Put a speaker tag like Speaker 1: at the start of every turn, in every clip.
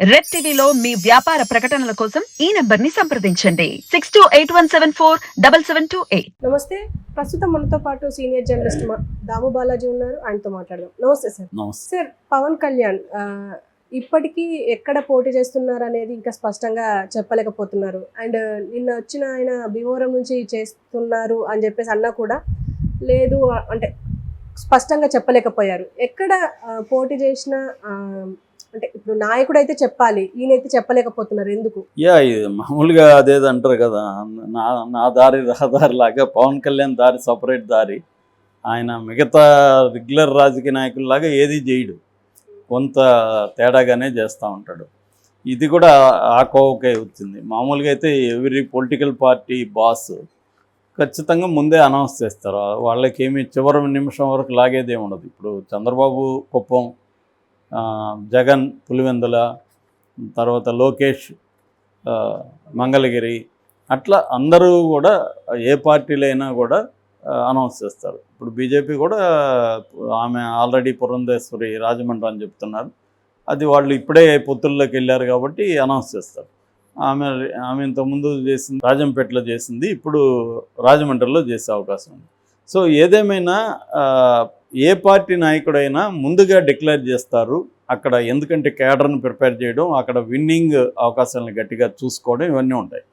Speaker 1: Red టీవీలో మీ వ్యాపార ప్రకటనల కోసం ఈ నంబర్ని సంప్రదించండి. Six two eight one seven four double seven two eight.
Speaker 2: నమస్తే. ప్రస్తుతం మనతో పాటు సీనియర్ జర్నలిస్ట్ మా- దాము బాలాజీ ఉన్నారు. ఆయనతో మాట్లాడదాం. నమస్తే సార్. సార్ పవన్ కళ్యాణ్ ఇప్పటికీ ఎక్కడ పోటీ చేస్తున్నారు అనేది ఇంకా స్పష్టంగా చెప్పలేకపోతున్నారు. అండ్ నిన్న వచ్చిన ఆయన భీమవరం నుంచి చేస్తున్నారు అని చెప్పేసి అన్నా కూడా లేదు అంటే స్పష్టంగా చెప్పలేకపోయారు. ఎక్కడ పోటీ చేసిన అంటే ఇప్పుడు నాయకుడు అయితే చెప్పాలి ఈయనైతే చెప్పలేకపోతున్నారు ఎందుకు?
Speaker 3: యా ఇది మామూలుగా అదేది అంటారు కదా నా నా దారి రహదారి లాగా పవన్ కళ్యాణ్ దారి సపరేట్ దారి. ఆయన మిగతా రెగ్యులర్ రాజకీయ నాయకుల్లాగా ఏది చేయడు కొంత తేడాగానే చేస్తూ ఉంటాడు. ఇది కూడా ఆ కోవకే వచ్చింది. మామూలుగా అయితే ఎవ్రీ పొలిటికల్ పార్టీ బాస్ ఖచ్చితంగా ముందే అనౌన్స్ చేస్తారు. వాళ్ళకి ఏమి చివరి నిమిషం వరకు లాగేదే ఉండదు. ఇప్పుడు చంద్రబాబు కుప్పం జగన్ పులివెందుల తర్వాత లోకేష్ మంగళగిరి అట్లా అందరూ కూడా ఏ పార్టీలైనా కూడా అనౌన్స్ చేస్తారు. ఇప్పుడు బీజేపీ కూడా ఆమె ఆల్రెడీ పురంధేశ్వరి రాజమండ్రి అని చెప్తున్నారు. అది వాళ్ళు ఇప్పుడే పొత్తుల్లోకి వెళ్ళారు కాబట్టి అనౌన్స్ చేస్తారు. ఆమె ఆమె ఇంతకుముందు చేసింది రాజంపేటలో చేసింది ఇప్పుడు రాజమండ్రిలో చేసే అవకాశం ఉంది. సో ఏదేమైనా ఏ పార్టీ నాయకుడైనా ముందుగా డిక్లేర్ చేస్తారు అక్కడ ఎందుకంటే క్యాడర్ను ప్రిపేర్ చేయడం అక్కడ విన్నింగ్ అవకాశాలను గట్టిగా చూసుకోవడం ఇవన్నీ ఉంటాయి.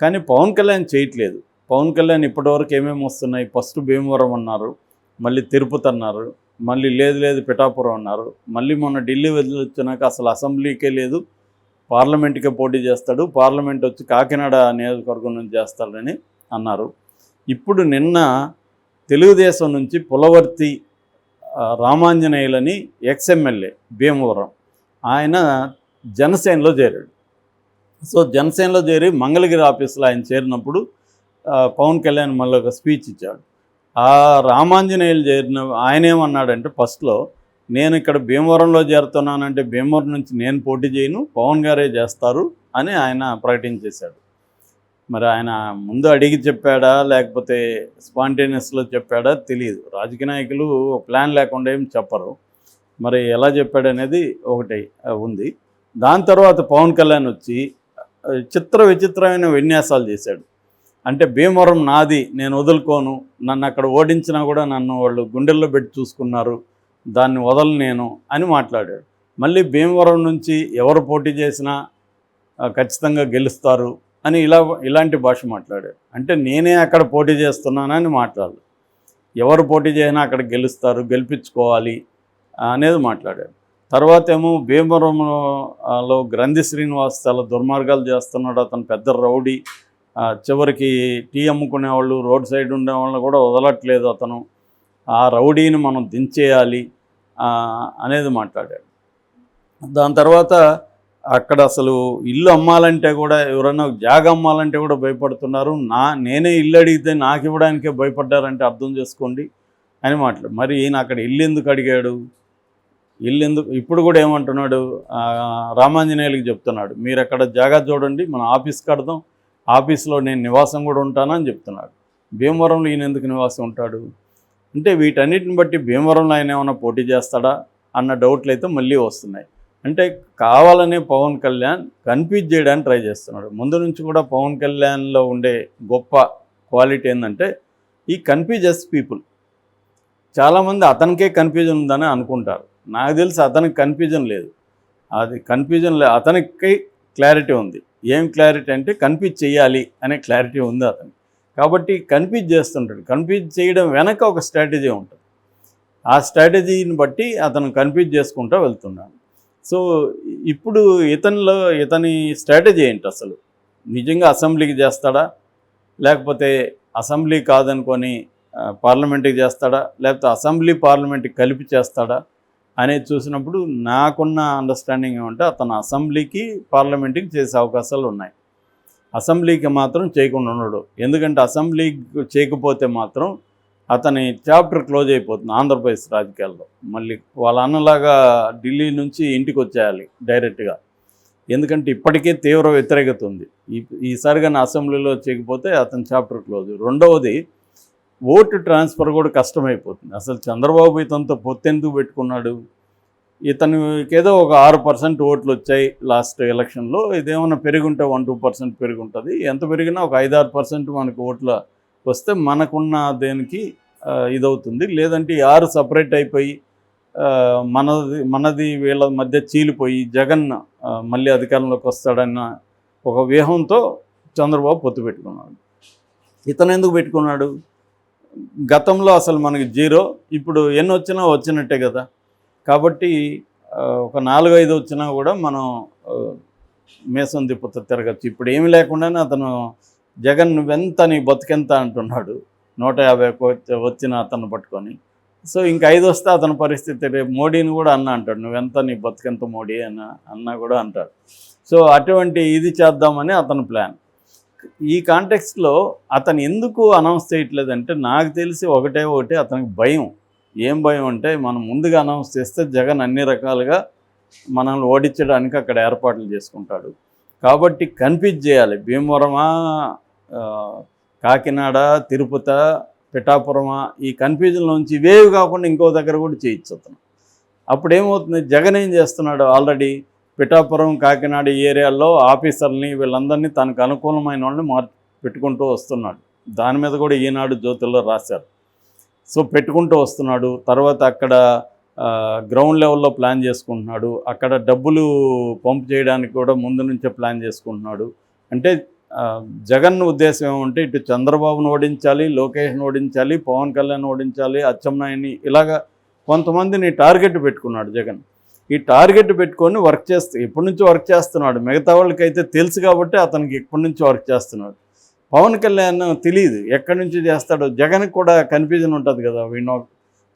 Speaker 3: కానీ పవన్ కళ్యాణ్ చేయట్లేదు. పవన్ కళ్యాణ్ ఇప్పటివరకు ఏమేమి వస్తున్నాయి? ఫస్ట్ భీమవరం అన్నారు మళ్ళీ తిరుపతి అన్నారు మళ్ళీ లేదు లేదు పిఠాపురం అన్నారు మళ్ళీ మొన్న ఢిల్లీ వదిలి వచ్చినాక అసలు అసెంబ్లీకే లేదు. పార్లమెంట్కే పోటీ చేస్తాడు పార్లమెంట్ వచ్చి కాకినాడ నియోజకవర్గం నుంచి చేస్తాడని అన్నారు. ఇప్పుడు నిన్న తెలుగుదేశం నుంచి పులవర్తి రామాంజనేయులని ఎక్స్ఎమ్మెల్యే భీమవరం ఆయన జనసేనలో చేరాడు. సో జనసేనలో చేరి మంగళగిరి ఆఫీస్లో ఆయన చేరినప్పుడు పవన్ కళ్యాణ్ మళ్ళీ ఒక స్పీచ్ ఇచ్చాడు. ఆ రామాంజనేయులు చేరిన ఆయన ఏమన్నాడంటే ఫస్ట్లో నేను ఇక్కడ భీమవరంలో చేరుతున్నానంటే భీమవరం నుంచి నేను పోటీ చేయను పవన్ గారే చేస్తారు అని ఆయన ప్రకటించేశాడు మరి ఆయన ముందు అడిగి చెప్పాడా లేకపోతే స్పాంటేనియస్లో చెప్పాడా తెలియదు రాజకీయ నాయకులు ప్లాన్ లేకుండా ఏం చెప్పరు. మరి ఎలా చెప్పాడనేది ఒకటి ఉంది. దాని తర్వాత పవన్ కళ్యాణ్ వచ్చి చిత్ర విచిత్రమైన విన్యాసాలు చేశాడు. అంటే భీమవరం నాది నేను వదులుకోను నన్ను అక్కడ ఓడించినా కూడా నన్ను వాళ్ళు గుండెల్లో పెట్టి చూసుకున్నారు దాన్ని వదలను నేను అని మాట్లాడాడు. మళ్ళీ భీమవరం నుంచి ఎవరు పోటీ చేసినా ఖచ్చితంగా గెలుస్తారు అని ఇలా ఇలాంటి భాష మాట్లాడాడు. అంటే నేనే అక్కడ పోటీ చేస్తున్నానని మాట్లాడు ఎవరు పోటీ చేసినా అక్కడ గెలుస్తారు గెలిపించుకోవాలి అనేది మాట్లాడాడు. తర్వాత ఏమో భీమవరంలో గ్రంథి శ్రీనివాస్ చాలా దుర్మార్గాలు చేస్తున్నాడు. అతను పెద్ద రౌడీ. చివరికి టీ అమ్ముకునే వాళ్ళు రోడ్ సైడ్ ఉండేవాళ్ళని కూడా వదలట్లేదు అతను. ఆ రౌడీని మనం దించేయాలి అనేది మాట్లాడాడు. దాని తర్వాత అక్కడ అసలు ఇల్లు అమ్మాలంటే కూడా ఎవరైనా జాగ అమ్మాలంటే కూడా భయపడుతున్నారు. నా నేనే ఇల్లు అడిగితే నాకు ఇవ్వడానికే భయపడ్డారంటే అర్థం చేసుకోండి అని మాట్లాడు. మరి ఈయన అక్కడ ఇల్లు ఎందుకు అడిగాడు? ఇల్లు ఎందుకు ఇప్పుడు కూడా ఏమంటున్నాడు? రామాంజనేయులకి చెప్తున్నాడు మీరు అక్కడ జాగా చూడండి మన ఆఫీస్ కడదాం ఆఫీస్లో నేను నివాసం కూడా ఉంటానని చెప్తున్నాడు. భీమవరంలో ఈయన ఎందుకు నివాసం ఉంటాడు? అంటే వీటన్నిటిని బట్టి భీమవరంలో ఆయన ఏమైనా పోటీ చేస్తాడా అన్న డౌట్లు అయితే మళ్ళీ వస్తున్నాయి. అంటే కావాలనే పవన్ కళ్యాణ్ కన్ఫ్యూజ్ చేయడానికి ట్రై చేస్తున్నాడు. ముందు నుంచి కూడా పవన్ కళ్యాణ్లో ఉండే గొప్ప క్వాలిటీ ఏంటంటే ఈ కన్ఫ్యూజెస్ పీపుల్ చాలామంది అతనికే కన్ఫ్యూజన్ ఉందని అనుకుంటారు. నాకు తెలిసి అతనికి కన్ఫ్యూజన్ లేదు. అది కన్ఫ్యూజన్ లే అతనికి క్లారిటీ ఉంది. ఏం క్లారిటీ అంటే కన్ఫ్యూజ్ చేయాలి అనే క్లారిటీ ఉంది అతనికి. కాబట్టి కన్ఫ్యూజ్ చేస్తుంటాడు. కన్ఫ్యూజ్ చేయడం వెనక ఒక స్ట్రాటజీ ఉంటుంది. ఆ స్ట్రాటజీని బట్టి అతను కన్ఫ్యూజ్ చేసుకుంటూ వెళ్తున్నాడు. సో ఇప్పుడు ఇతనిలో ఇతని స్ట్రాటజీ ఏంటి అసలు? నిజంగా అసెంబ్లీకి చేస్తాడా? లేకపోతే అసెంబ్లీ కాదనుకొని పార్లమెంట్కి చేస్తాడా? లేకపోతే అసెంబ్లీ పార్లమెంట్కి కలిపి చేస్తాడా? అనేది చూసినప్పుడు నాకున్న అండర్స్టాండింగ్ ఏమంటే అతను అసెంబ్లీకి పార్లమెంట్కి చేసే అవకాశాలు ఉన్నాయి. అసెంబ్లీకి మాత్రం చేయకుండా ఉండడు. ఎందుకంటే అసెంబ్లీకి చేయకపోతే మాత్రం అతని చాప్టర్ క్లోజ్ అయిపోతుంది ఆంధ్రప్రదేశ్ రాజకీయాల్లో. మళ్ళీ వాళ్ళ అన్నలాగా ఢిల్లీ నుంచి ఇంటికి వచ్చేయాలి డైరెక్ట్గా. ఎందుకంటే ఇప్పటికే తీవ్ర వ్యతిరేకత ఉంది. ఈ ఈసారి కానీ అసెంబ్లీలో చేయకపోతే అతని చాప్టర్ క్లోజ్. రెండవది ఓటు ట్రాన్స్ఫర్ కూడా కష్టమైపోతుంది. అసలు చంద్రబాబు ఇతనితో పొత్తెందుకు పెట్టుకున్నాడు? ఇతనికి ఏదో ఒక ఆరు పర్సెంట్ ఓట్లు వచ్చాయి లాస్ట్ ఎలక్షన్లో. ఇదేమన్నా పెరుగుంటే వన్ టూ పర్సెంట్ పెరుగుంటుంది. ఎంత పెరిగినా ఒక ఐదారు పర్సెంట్ మనకు ఓట్ల వస్తే మనకున్న దేనికి ఇదవుతుంది. లేదంటే ఆరు సపరేట్ అయిపోయి మనది మనది వీళ్ళ మధ్య చీలిపోయి జగన్ మళ్ళీ అధికారంలోకి వస్తాడన్న ఒక వ్యూహంతో చంద్రబాబు పొత్తు పెట్టుకున్నాడు. ఇతను ఎందుకు పెట్టుకున్నాడు? గతంలో అసలు మనకి జీరో ఇప్పుడు ఎన్ని వచ్చినా వచ్చినట్టే కదా. కాబట్టి ఒక నాలుగు ఐదు వచ్చినా కూడా మనం మేసం తిప్పుత తిరగచ్చు. ఇప్పుడు ఏమీ లేకుండానే అతను జగన్ నువ్వెంత నీ బతికెంత అంటున్నాడు. నూట యాభై వచ్చిన అతను పట్టుకొని. సో ఇంకా ఐదు వస్తే అతని పరిస్థితి రేపు మోడీని కూడా అన్న అంటాడు. నువ్వెంత నీ బతికెంత మోడీ అన్న అన్న కూడా అంటాడు. సో అటువంటి ఇది చేద్దామని అతని ప్లాన్. ఈ కాంటెక్స్ట్లో అతను ఎందుకు అనౌన్స్ చేయట్లేదంటే నాకు తెలిసి ఒకటే ఒకటి అతనికి భయం. ఏం భయం అంటే మనం ముందుగా అనౌన్స్ చేస్తే జగన్ అన్ని రకాలుగా మనల్ని ఓడించడానికి అక్కడ ఏర్పాట్లు చేసుకుంటాడు. కాబట్టి కన్ఫ్యూజ్ చేయాలి. భీమవరమా కాకినాడ తిరుపతి పిఠాపురమా ఈ కన్ఫ్యూజన్లోంచి ఇవేవి కాకుండా ఇంకో దగ్గర కూడా చేయొచ్చు అతను అప్పుడు ఏమవుతుంది జగన్ ఏం చేస్తున్నాడు? ఆల్రెడీ పిఠాపురం కాకినాడ ఈ ఏరియాల్లో ఆఫీసర్ని వీళ్ళందరినీ తనకు అనుకూలమైన వాళ్ళని మార్చి పెట్టుకుంటూ వస్తున్నాడు. దాని మీద కూడా ఈనాడు జ్యోతిలో రాశారు. సో పెట్టుకుంటూ వస్తున్నాడు. తర్వాత అక్కడ గ్రౌండ్ లెవెల్లో ప్లాన్ చేసుకుంటున్నాడు. అక్కడ డబ్బులు పంప్ చేయడానికి కూడా ముందు నుంచే ప్లాన్ చేసుకుంటున్నాడు. అంటే జగన్ ఉద్దేశం ఏమంటే ఇటు చంద్రబాబును ఓడించాలి లోకేష్ను ఓడించాలి పవన్ కళ్యాణ్ ఓడించాలి అచ్చెన్నాయుని ఇలాగా కొంతమందిని టార్గెట్ పెట్టుకున్నాడు జగన్. ఈ టార్గెట్ పెట్టుకొని వర్క్ చేస్తూ ఎప్పటి నుంచి వర్క్ చేస్తున్నాడు. మిగతా వాళ్ళకైతే తెలుసు కాబట్టి అతనికి ఎప్పటి నుంచి వర్క్ చేస్తున్నాడు. పవన్ కళ్యాణ్ తెలియదు ఎక్కడి నుంచి చేస్తాడో. జగన్కి కూడా కన్ఫ్యూజన్ ఉంటుంది కదా. వీణ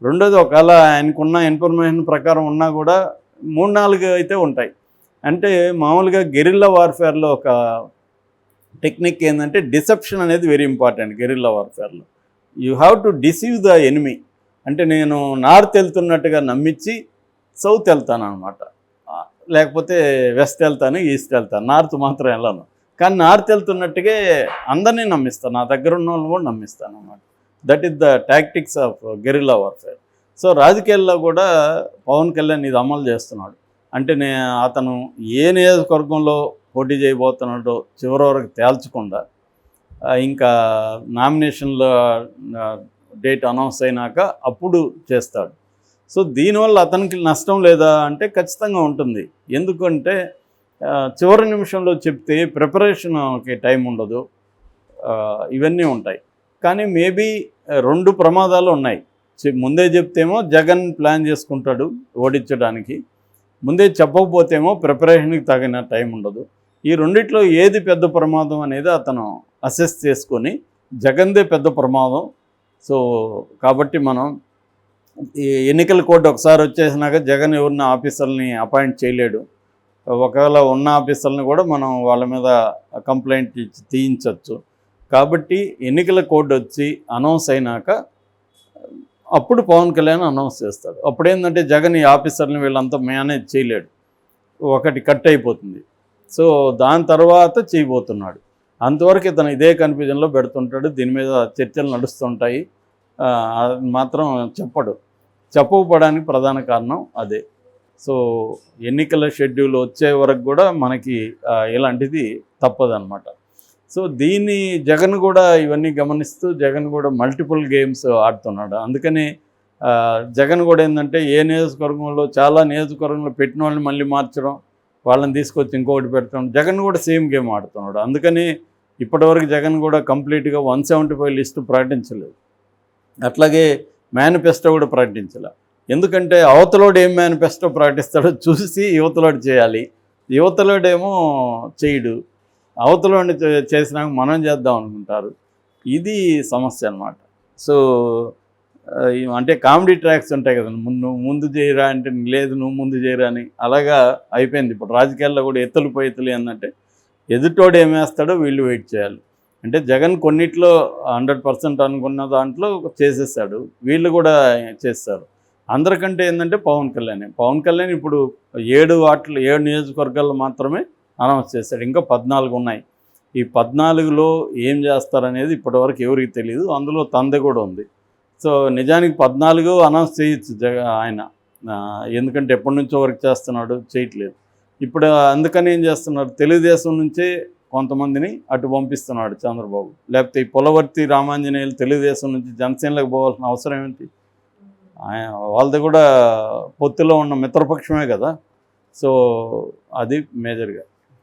Speaker 3: రెండోది ఒకవేళ ఆయనకున్న ఇన్ఫర్మేషన్ ప్రకారం ఉన్నా కూడా మూడు నాలుగు అయితే ఉంటాయి. అంటే మామూలుగా గెరిల్లా వార్ఫేర్లో ఒక టెక్నిక్ ఏంటంటే డిసెప్షన్ అనేది very important guerrilla వార్ఫేర్లో you have to deceive the enemy అంటే నేను నార్త్ వెళ్తున్నట్టుగా నమ్మించి సౌత్ వెళ్తాను అనమాట లేకపోతే వెస్ట్ వెళ్తాను ఈస్ట్ వెళ్తాను. నార్త్ మాత్రం వెళ్ళను. కానీ నార్త్ వెళ్తున్నట్టుగా అందరినీ నమ్మిస్తాను. నా దగ్గర ఉన్న వాళ్ళని కూడా నమ్మిస్తాను అనమాట that is the tactics of guerrilla warfare so రాజకీయాల్లో కూడా పవన్ కళ్యాణ్ ఇది అమలు చేస్తున్నాడు. అంటే నే అతను ఏ నియోజకవర్గంలో పోటీ చేయబోతున్నాడో చివరి వరకు తేల్చకుండా ఇంకా నామినేషన్ల డేట్ అనౌన్స్ అయినాక అప్పుడు చేస్తాడు. సో దీనివల్ల అతనికి నష్టం లేదా అంటే ఖచ్చితంగా ఉంటుంది. ఎందుకంటే చివరి నిమిషంలో చెప్తే ప్రిపరేషన్కి టైం ఉండదు. ఇవన్నీ ఉంటాయి. కానీ మేబీ రెండు ప్రమాదాలు ఉన్నాయి. ముందే చెప్తేమో జగన్ ప్లాన్ చేసుకుంటాడు ఓడించడానికి. ముందే చెప్పకపోతేమో ప్రిపరేషన్కి తగిన టైం ఉండదు. ఈ రెండిట్లో ఏది పెద్ద ప్రమాదం అనేది అతను అసెస్ చేసుకొని జగన్దే పెద్ద ప్రమాదం. సో కాబట్టి మనం ఈ ఎన్నికల కోడ్ ఒకసారి వచ్చేసినాక జగన్ ఎవరిని ఆఫీసర్ని అపాయింట్ చేయలేడు. ఒకవేళ ఉన్న ఆఫీసర్ని కూడా మనం వాళ్ళ మీద కంప్లైంట్ ఇచ్చి తీయించవచ్చు కాబట్టి ఎన్నికల కోడ్ వచ్చి అనౌన్స్ అయినాక అప్పుడు పవన్ కళ్యాణ్ అనౌన్స్ చేస్తాడు. అప్పుడు ఏంటంటే జగన్ ఈ ఆఫీసర్ని వీళ్ళంతా మేనేజ్ చేయలేడు. ఒకటి కట్ అయిపోతుంది. సో దాని తర్వాత చేయబోతున్నాడు. అంతవరకు ఇతను ఇదే కన్ఫ్యూజన్లో పెడుతుంటాడు. దీని మీద చర్చలు నడుస్తుంటాయి. మాత్రం చెప్పడు. చెప్పకపోవడానికి ప్రధాన కారణం అదే. సో ఎన్నికల షెడ్యూల్ వచ్చే వరకు కూడా మనకి ఇలాంటిది తప్పదనమాట సో దీన్ని జగన్ కూడా ఇవన్నీ గమనిస్తూ జగన్ కూడా మల్టిపుల్ గేమ్స్ ఆడుతున్నాడు. అందుకని జగన్ కూడా ఏంటంటే ఏ నియోజకవర్గంలో చాలా నియోజకవర్గంలో పెట్టిన వాళ్ళని మళ్ళీ మార్చడం వాళ్ళని తీసుకొచ్చి ఇంకొకటి పెడతాం జగన్ కూడా సేమ్ గేమ్ ఆడుతున్నాడు. అందుకని ఇప్పటివరకు జగన్ కూడా కంప్లీట్గా వన్ సెవెంటీ ఫైవ్ లిస్టు ప్రకటించలేదు. అట్లాగే మేనిఫెస్టో కూడా ప్రకటించలే. ఎందుకంటే అవతలోడు ఏం మేనిఫెస్టో ప్రకటిస్తాడో చూసి యువతలోడు చేయాలి. యువతలోడేమో చేయడు. అవతలోని చే- చేసినాక మనం చేద్దాం అనుకుంటారు. ఇది సమస్య అనమాట సో అంటే కామెడీ ట్రాక్స్ ఉంటాయి కదా ముందు ముందు చేయరా అంటే లేదు నువ్వు ముందు చేయరా అని. అలాగా అయిపోయింది. ఇప్పుడు రాజకీయాల్లో కూడా ఎత్తులు పోయితులు ఏంటంటే ఎదుటోడు ఏమేస్తాడో వీళ్ళు వెయిట్ చేయాలి. అంటే జగన్ కొన్నిట్లో హండ్రెడ్ పర్సెంట్ అనుకున్న దాంట్లో చేసేసాడు వీళ్ళు కూడా చేస్తారు. అందరికంటే ఏంటంటే పవన్ కళ్యాణ్. పవన్ కళ్యాణ్ ఇప్పుడు ఏడు వాటిలో ఏడు నియోజకవర్గాల్లో మాత్రమే అనౌన్స్ చేశాడు. ఇంకా పద్నాలుగు ఉన్నాయి. ఈ పద్నాలుగులో ఏం చేస్తారనేది ఇప్పటివరకు ఎవరికి తెలియదు అందులో తందె కూడా ఉంది. సో నిజానికి పద్నాలుగు అనౌన్స్ చేయొచ్చు జగ ఆయన. ఎందుకంటే ఎప్పటి నుంచో వర్క్ చేస్తున్నాడు చేయట్లేదు. ఇప్పుడు అందుకని ఏం చేస్తున్నాడు తెలుగుదేశం నుంచే కొంతమందిని అటు పంపిస్తున్నాడు చంద్రబాబు. లేకపోతే ఈ పొలవర్తి రామాంజనేయులు తెలుగుదేశం నుంచి జనసేనలకు పోవాల్సిన అవసరం ఏంటి? ఆయన వాళ్ళది కూడా పొత్తులో ఉన్న మిత్రపక్షమే కదా. సో అది మేజర్గా.